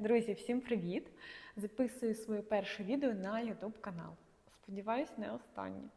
Друзі, всім привіт! Записую своє перше відео на YouTube канал. Сподіваюсь, не останнє.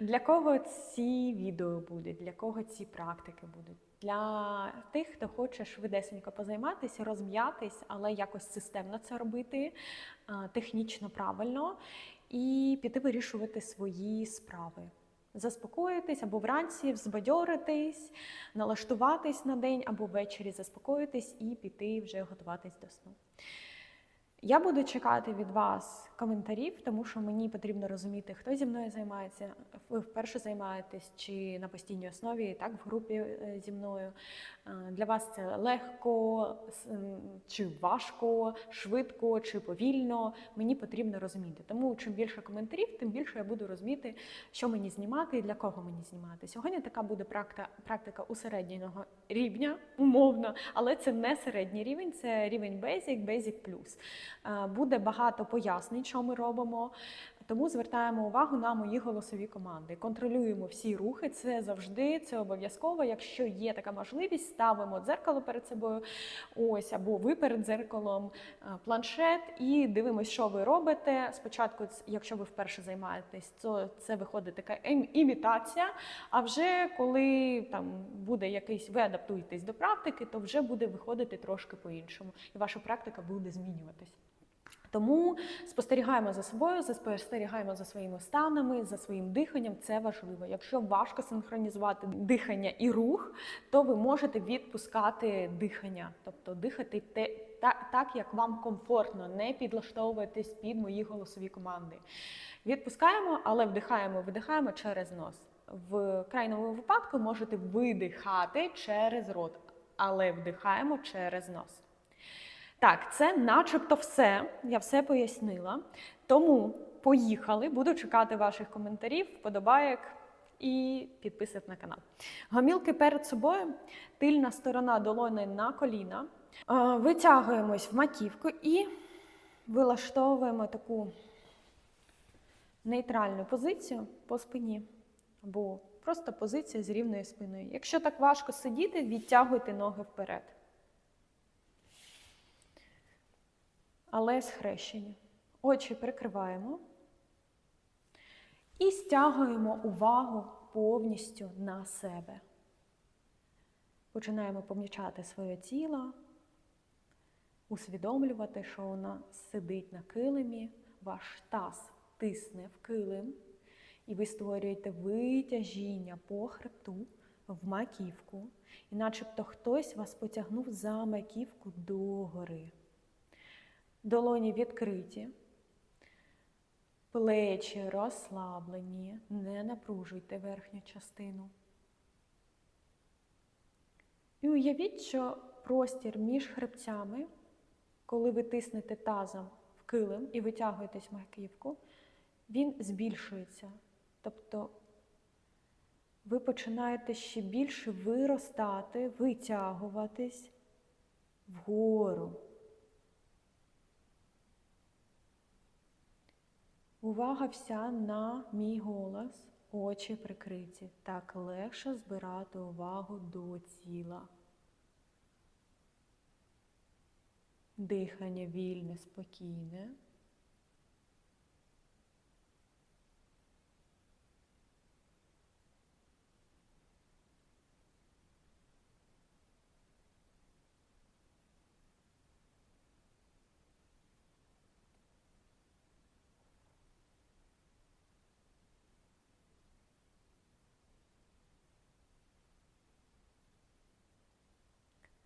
Для кого ці відео будуть, для кого ці практики будуть? Для тих, хто хоче швидесенько позайматися, розм'ятись, але якось системно це робити, технічно правильно, і піти вирішувати свої справи. Заспокоїтись або вранці взбадьоритись, налаштуватись на день, або ввечері заспокоїтись і піти вже готуватись до сну. Я буду чекати від вас коментарів, тому що мені потрібно розуміти, хто зі мною займається. Ви вперше займаєтесь чи на постійній основі, так в групі е, зі мною. Е, Для вас це легко чи важко, швидко чи повільно. Мені потрібно розуміти. Тому чим більше коментарів, тим більше я буду розуміти, що мені знімати і для кого мені знімати. Сьогодні така буде практика, практика усередненого рівня, умовно, але це не середній рівень, це рівень Basic, Basic Plus. Е, Буде багато пояснень, що ми робимо. Тому звертаємо увагу на мої голосові команди. Контролюємо всі рухи. Це завжди це обов'язково. Якщо є така можливість, ставимо дзеркало перед собою. Ось або ви перед дзеркалом, е, планшет і дивимося, що ви робите. Спочатку, якщо ви вперше займаєтесь, то це виходить така ім- імітація. А вже коли там буде якийсь, ви адаптуєтесь до практики, то вже буде виходити трошки по-іншому, і ваша практика буде змінюватись. Тому спостерігаємо за собою, спостерігаємо за своїми станами, за своїм диханням. Це важливо. Якщо важко синхронізувати дихання і рух, то ви можете відпускати дихання, тобто дихати те, так, як вам комфортно, не підлаштовуватись під мої голосові команди. Відпускаємо, але вдихаємо, видихаємо через нос. В крайньому випадку можете видихати через рот, але вдихаємо через нос. Так, це начебто все. Я все пояснила. Тому поїхали. Буду чекати ваших коментарів, вподобаєк і підписок на канал. Гомілки перед собою, тильна сторона долони на коліна. Е, Витягуємось в маківку і вилаштовуємо таку нейтральну позицію по спині. Або просто позиція з рівною спиною. Якщо так важко сидіти, відтягуйте ноги вперед. Але схрещені. Очі прикриваємо і стягуємо увагу повністю на себе. Починаємо помічати своє тіло, усвідомлювати, що вона сидить на килимі, ваш таз тисне в килим, і ви створюєте витяжіння по хребту в маківку, і начебто хтось вас потягнув за маківку догори. Долоні відкриті, плечі розслаблені, не напружуйте верхню частину. І уявіть, що простір між хребцями, коли ви тиснете тазом в килим і витягуєтесь в маківку, він збільшується. Тобто ви починаєте ще більше виростати, витягуватись вгору. Увага вся на мій голос, очі прикриті. Так легше збирати увагу до тіла. Дихання вільне, спокійне.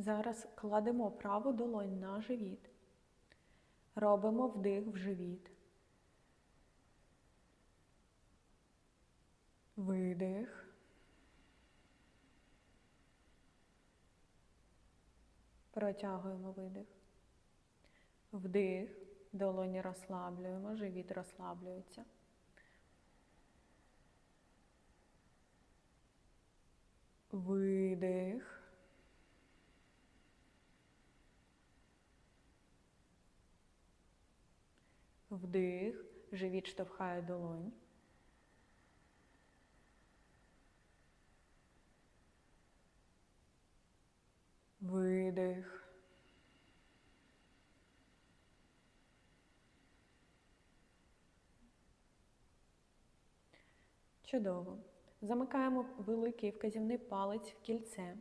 Зараз кладемо праву долонь на живіт. Робимо вдих в живіт. Видих. Протягуємо видих. Вдих. Долоні розслаблюємо, живіт розслаблюється. Видих. Вдих, живіт штовхає долонь. Видих. Чудово. Замикаємо великий вказівний палець в кільце.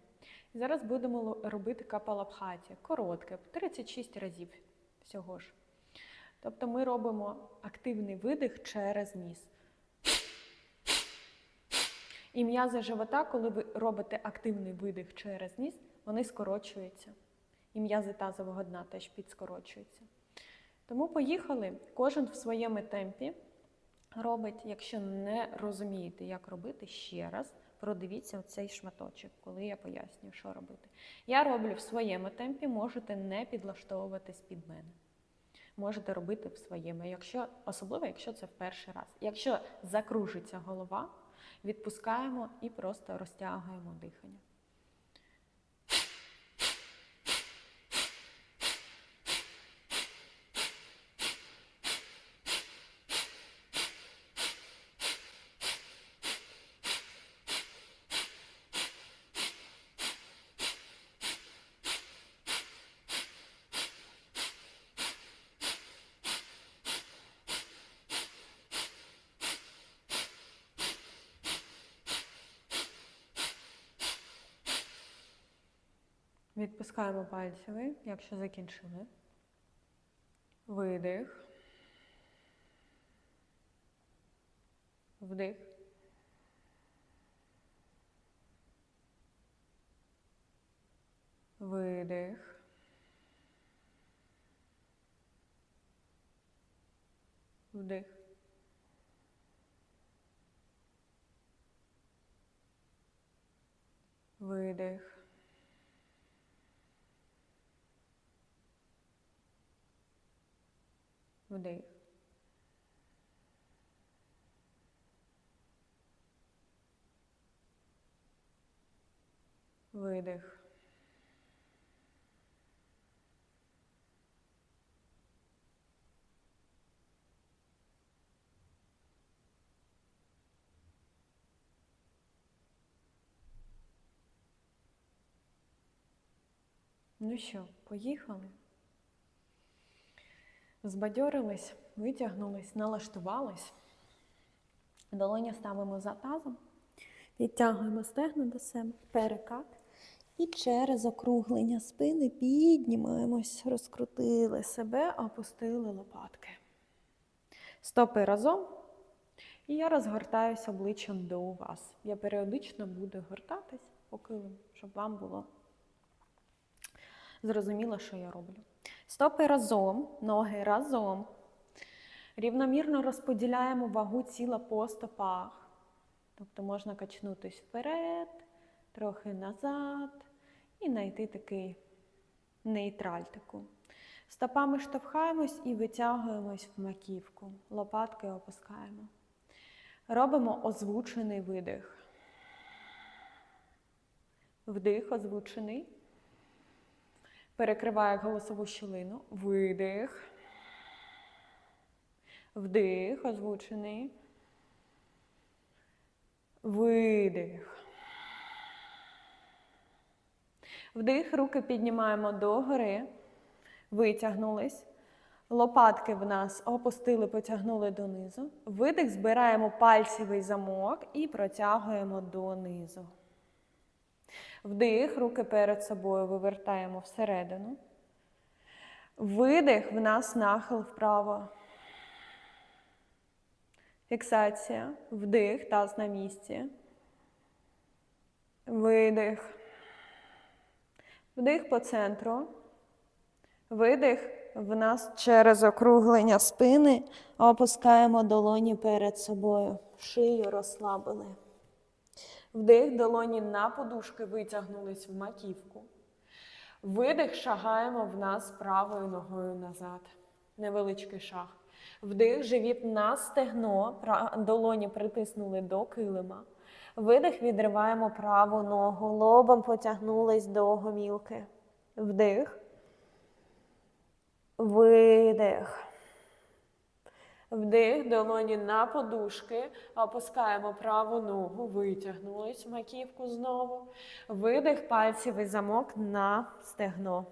Зараз будемо робити капалабхаті. Коротке, 36 разів всього ж. Тобто ми робимо активний видих через ніс. І м'язи живота, коли ви робите активний видих через ніс, вони скорочуються. І м'язи тазового дна теж підскорочуються. Тому поїхали. Кожен в своєму темпі робить, якщо не розумієте, як робити, ще раз продивіться цей шматочок, коли я пояснюю, що робити. Я роблю в своєму темпі, можете не підлаштовуватись під мене. Можете робити в своєму, якщо, особливо, якщо це в перший раз. Якщо закружиться голова, відпускаємо і просто розтягуємо дихання. Відпускаємо пальці якщо закінчили. Видих. Вдих. Видих. Вдих. Видих. Вдих. Видих. Ну що, поїхали? Збадьорились, витягнулись, налаштувались. Долоні ставимо за тазом, відтягуємо стегна до себе, перекат. І через округлення спини піднімаємось, розкрутили себе, опустили лопатки. Стопи разом. І я розгортаюсь обличчям до вас. Я періодично буду гортатись по щоб вам було зрозуміло, що я роблю. Стопи разом, ноги разом. Рівномірно розподіляємо вагу тіла по стопах. Тобто можна качнутись вперед, трохи назад і знайти такий нейтраль таку. Стопами штовхаємось і витягуємось в маківку. Лопатки опускаємо. Робимо озвучений видих. Вдих озвучений. Перекриває голосову щілину. Видих. Вдих, озвучений. Видих. Вдих, руки піднімаємо догори. Витягнулись. Лопатки в нас опустили, потягнули донизу. Видих, збираємо пальцевий замок і протягуємо донизу. Вдих, руки перед собою вивертаємо всередину. Видих, в нас нахил вправо. Фіксація. Вдих, таз на місці. Видих. Вдих по центру. Видих. В нас через округлення спини опускаємо долоні перед собою. Шию розслабили. Вдих, долоні на подушки витягнулись в маківку. Видих, шагаємо в нас правою ногою назад. Невеличкий шаг. Вдих, живіт на стегно, долоні притиснули до килима. Видих, відриваємо праву ногу, лобом потягнулись до гомілки. Вдих. Видих. Вдих, долоні на подушки, опускаємо праву ногу, витягнулись маківку знову. Видих, пальцевий замок на стегно.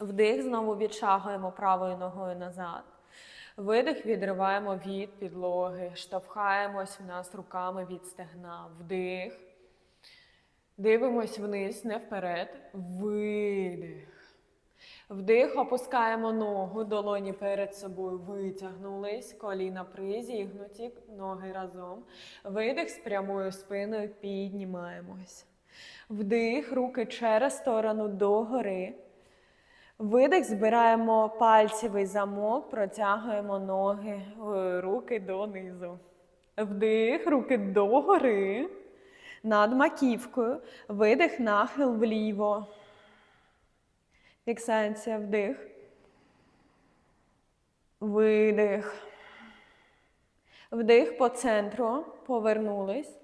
Вдих, знову відшагуємо правою ногою назад. Видих відриваємо від підлоги, штовхаємось в нас руками від стегна. Вдих. Дивимось вниз, не вперед. Видих. Вдих, опускаємо ногу, долоні перед собою витягнулись, коліна призігнуті, ноги разом. Видих з прямою спиною піднімаємось. Вдих, руки через сторону догори. Видих, збираємо пальцевий замок, протягуємо ноги, е, руки донизу. Вдих, руки догори, над маківкою. Видих, нахил вліво. Фіксація, вдих. Видих. Вдих по центру. Повернулись.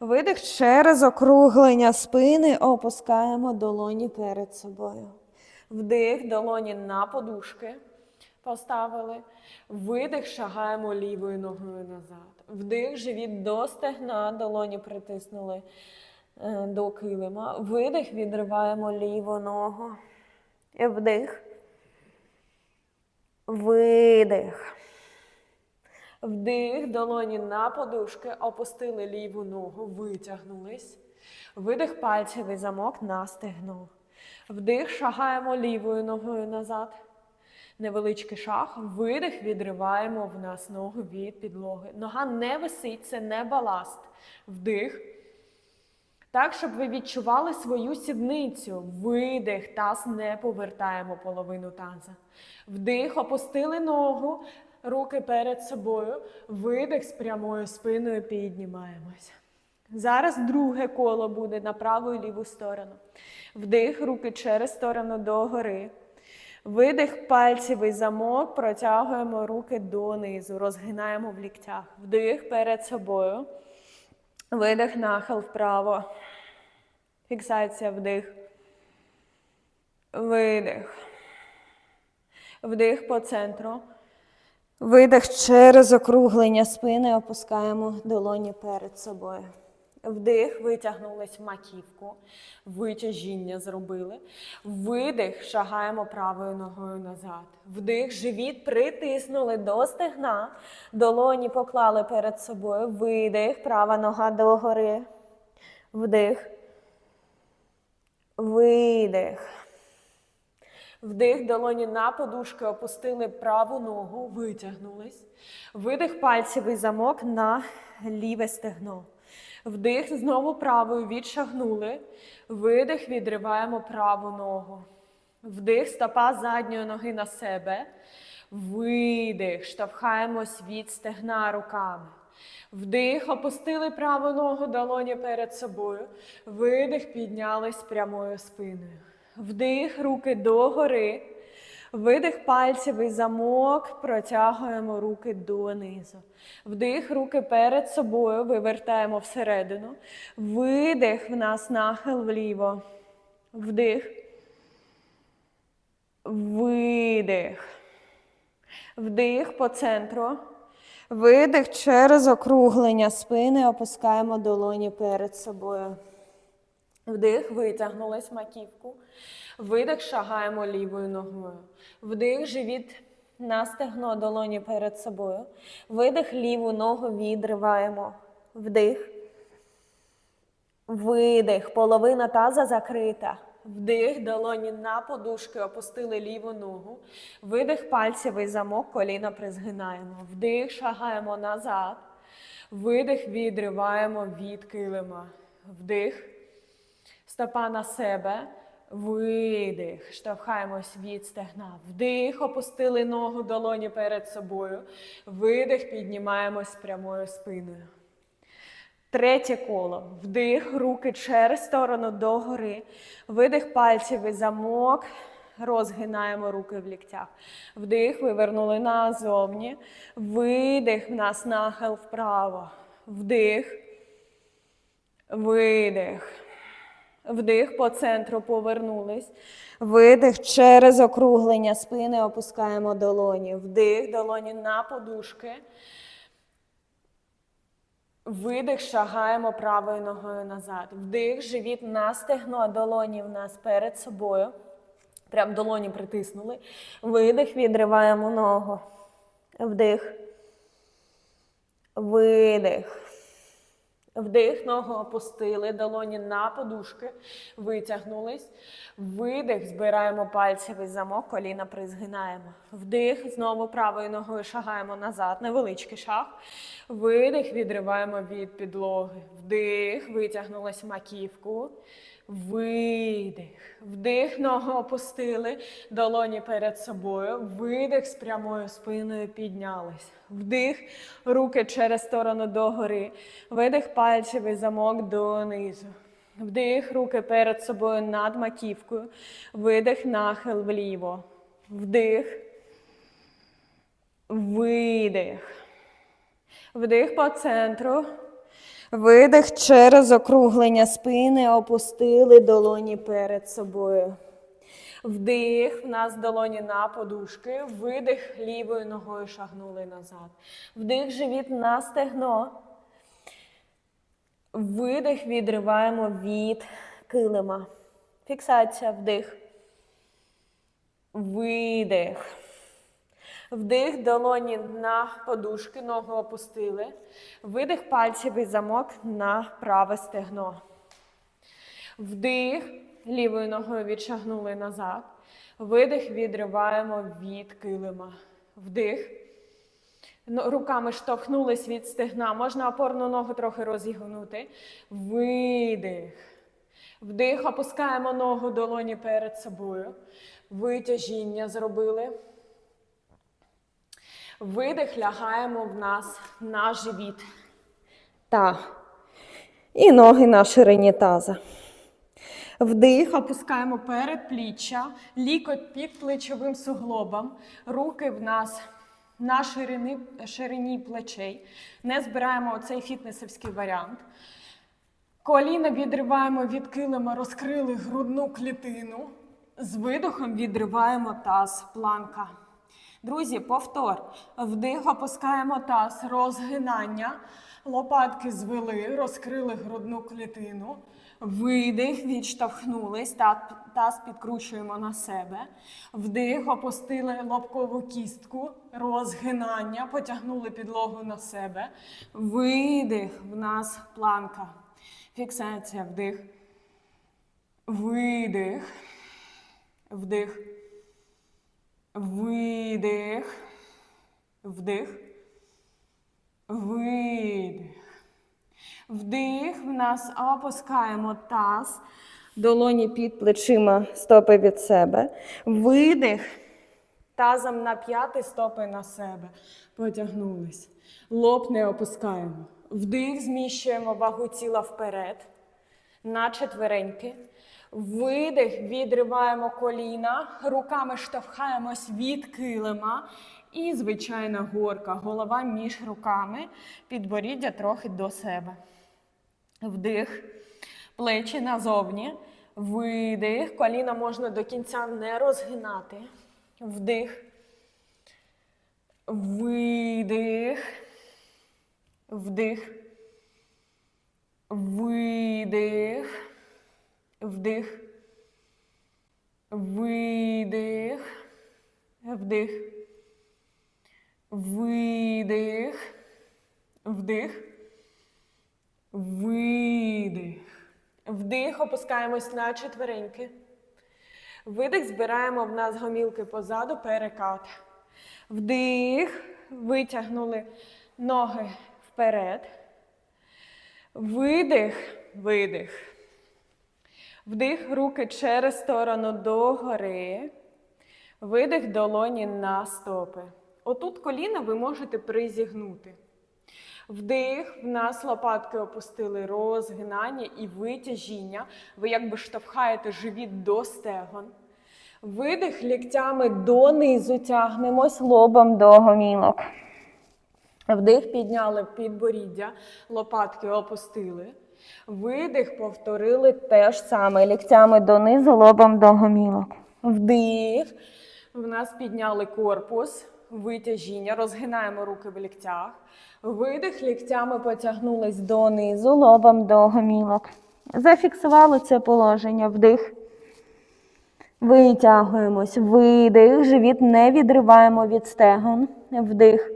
Видих через округлення спини. Опускаємо долоні перед собою. Вдих, долоні на подушки. Поставили. Видих, шагаємо лівою ногою назад. Вдих, живіт до стегна, долоні притиснули е, до килима. Видих, відриваємо ліву ногу. Вдих. Видих. Вдих, долоні на подушки, опустили ліву ногу, витягнулись. Видих, пальцевий замок на стегно. Вдих, шагаємо лівою ногою назад. Невеличкий шаг. Видих, відриваємо в нас ногу від підлоги. Нога не висить, це не баласт. Вдих. Так, щоб ви відчували свою сідницю. Видих, таз не повертаємо половину таза. Вдих, опустили ногу, руки перед собою. Видих з прямою спиною піднімаємось. Зараз друге коло буде на праву і ліву сторону. Вдих, руки через сторону догори. Видих, пальцевий замок, протягуємо руки донизу, розгинаємо в ліктях. Вдих перед собою. Видих, нахил вправо. Фіксація, вдих. Видих. Вдих по центру. Видих через округлення спини, опускаємо долоні перед собою. Вдих, витягнулись в маківку, витяжіння зробили. Видих, шагаємо правою ногою назад. Вдих, живіт притиснули до стегна, долоні поклали перед собою. Видих, права нога догори. Вдих. Видих. Вдих, долоні на подушки, опустили праву ногу, витягнулись. Видих, пальцевий замок на ліве стегно. Вдих, знову правою відшагнули. Видих, відриваємо праву ногу. Вдих, стопа задньої ноги на себе. Видих, штовхаємось від стегна руками. Вдих, опустили праву ногу, долоні перед собою. Видих, піднялись прямою спиною. Вдих, руки догори. Видих, пальцевий замок, протягуємо руки донизу. Вдих, руки перед собою, вивертаємо всередину. Видих, в нас нахил вліво. Вдих. Видих. Вдих по центру. Видих через округлення спини, опускаємо долоні перед собою. Вдих, витягнулись маківку. Видих, шагаємо лівою ногою. Вдих, живіт на стегно, долоні перед собою. Видих, ліву ногу відриваємо. Вдих. Видих. Половина таза закрита. Вдих, долоні на подушки, опустили ліву ногу. Видих, пальцевий замок, коліна призгинаємо. Вдих, шагаємо назад. Видих, відриваємо від килима. Вдих. Стопа на себе. Видих. Штовхаємось від стегна. Вдих, опустили ногу долоні перед собою. Видих, піднімаємось прямою спиною. Третє коло. Вдих, руки через сторону догори. Видих, пальцевий замок. Розгинаємо руки в ліктях. Вдих, вивернули назовні. Видих, в нас нахил вправо. Вдих. Видих. Вдих по центру повернулись. Видих через округлення спини опускаємо долоні. Вдих, долоні на подушки. Видих, шагаємо правою ногою назад. Вдих, живіт на стегно, долоні в нас перед собою. Прям долоні притиснули. Видих, відриваємо ногу. Вдих. Видих. Вдих, ногу опустили, долоні на подушки, витягнулись. Видих, збираємо пальцевий замок, коліна призгинаємо. Вдих, знову правою ногою шагаємо назад, невеличкий шаг. Видих, відриваємо від підлоги. Вдих, витягнулась маківку. Видих. Вдих, ногу опустили, долоні перед собою. Видих з прямою спиною піднялись. Вдих, руки через сторону догори. Видих, пальцевий замок донизу. Вдих, руки перед собою над маківкою. Видих, нахил вліво. Вдих. Видих. Вдих по центру. Видих через округлення спини, опустили долоні перед собою. Вдих, в нас долоні на подушки. Видих лівою ногою шагнули назад. Вдих, живіт на стегно. Видих відриваємо від килима. Фіксація, вдих. Видих. Вдих, долоні на подушки, ногу опустили. Видих, пальцевий замок на праве стегно. Вдих, лівою ногою відшагнули назад. Видих, відриваємо від килима. Вдих. Ну, Руками штовхнулись від стегна. Можна опорну ногу трохи розігнути. Видих. Вдих, опускаємо ногу долоні перед собою. Витяжіння зробили. Видих, лягаємо в нас на живіт. Та. І ноги на ширині таза. Вдих, опускаємо передпліччя, лікоть під плечовим суглобом, руки в нас на ширині, ширині плечей. Не збираємо оцей фітнесовський варіант. Коліна відриваємо від килима, розкрили грудну клітину. З видохом відриваємо таз, планка. Друзі, повтор. Вдих, опускаємо таз, розгинання. Лопатки звели, розкрили грудну клітину. Видих, відштовхнулись, та- таз підкручуємо на себе. Вдих, опустили лобкову кістку, розгинання, потягнули підлогу на себе. Видих, в нас планка. Фіксація, вдих. Видих. Вдих. Видих. Вдих. Видих. Вдих. В нас опускаємо таз. Долоні під плечима, стопи від себе. Видих. Тазом на п'яти, стопи на себе. Потягнулись. Лоб не опускаємо. Вдих, зміщуємо вагу тіла вперед. На четвереньки. Видих, відриваємо коліна, руками штовхаємось від килима. І звичайна горка. Голова між руками, підборіддя трохи до себе. Вдих, плечі назовні. Видих. Коліна можна до кінця не розгинати. Вдих. Видих. Вдих. Видих. Вдих. Видих. Вдих. Видих. Вдих. Видих. Вдих. Опускаємось на четвереньки. Видих. Збираємо в нас гомілки позаду, перекат. Вдих. Витягнули ноги вперед. Видих. Видих. Вдих, руки через сторону догори. Видих долоні на стопи. Отут коліна ви можете призігнути. Вдих, в нас лопатки опустили розгинання і витяжіння. Ви якби штовхаєте живіт до стегон. Видих ліктями донизу тягнемось лобом до гомілок. Вдих підняли підборіддя, лопатки опустили. Видих повторили те ж саме. Ліктями донизу, лобом до гомілок. Вдих. В нас підняли корпус, витяжіння, розгинаємо руки в ліктях. Видих, ліктями потягнулись донизу, лобом до гомілок. Зафіксували це положення. Вдих. Витягуємось. Видих. Живіт не відриваємо від стегон. Вдих.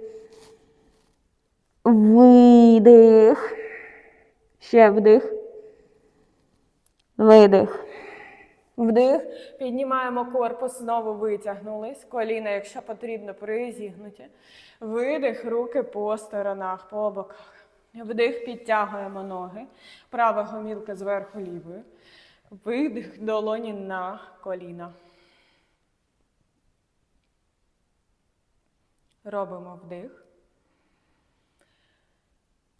Видих. Ще вдих. Видих. Вдих. Піднімаємо корпус, знову витягнулись. Коліна, якщо потрібно, призігнуті. Видих, руки по сторонах, по боках. Вдих, підтягуємо ноги. Права гомілка зверху лівої. Видих, долоні на коліна. Робимо вдих.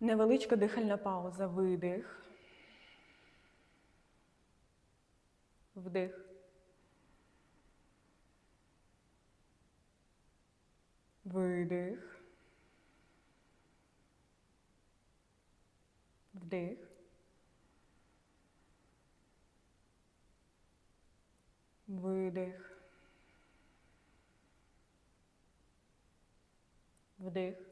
Невеличка дихальна пауза. Видих. Вдих. Видих. Вдих. Видих. Вдих.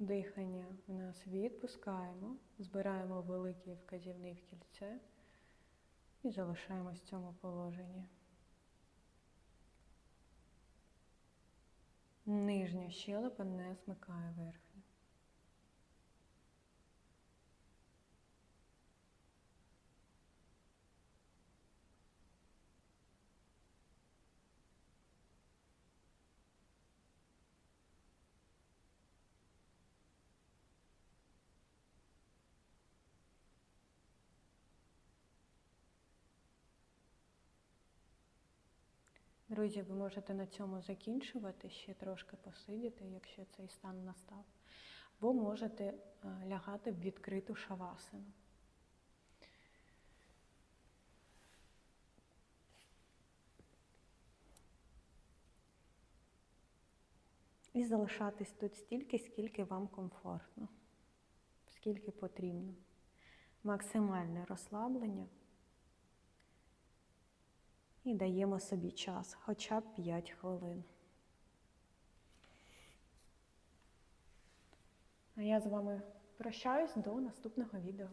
Дихання в нас відпускаємо, збираємо великий вказівний в кільце і залишаємось в цьому положенні. Нижня щелепа не смикає верхню. Друзі, ви можете на цьому закінчувати, ще трошки посидіти, якщо цей стан настав. Або можете е, лягати в відкриту шавасину. І залишатись тут стільки, скільки вам комфортно, скільки потрібно. Максимальне розслаблення. І даємо собі час, хоча б 5 хвилин. А я з вами прощаюсь до наступного відео.